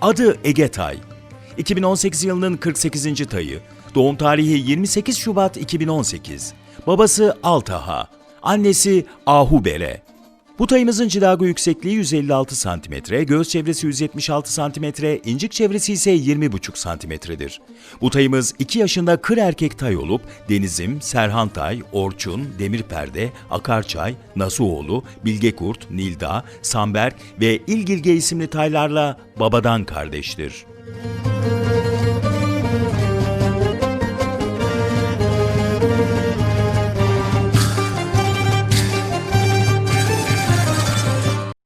Adı Ege Tay. 2018 yılının 48. tayı. Doğum tarihi 28 Şubat 2018. Babası Altaha. Annesi Ahubere. Bu tayımızın cilago yüksekliği 156 cm, göğüs çevresi 176 cm, incik çevresi ise 20,5 cm'dir. Bu tayımız 2 yaşında kır erkek tay olup Denizim, Serhan Tay, Orçun, Demirperde, Akarçay, Nasuoğlu, Bilgekurt, Nilda, Samberk ve İlgilge isimli taylarla babadan kardeştir.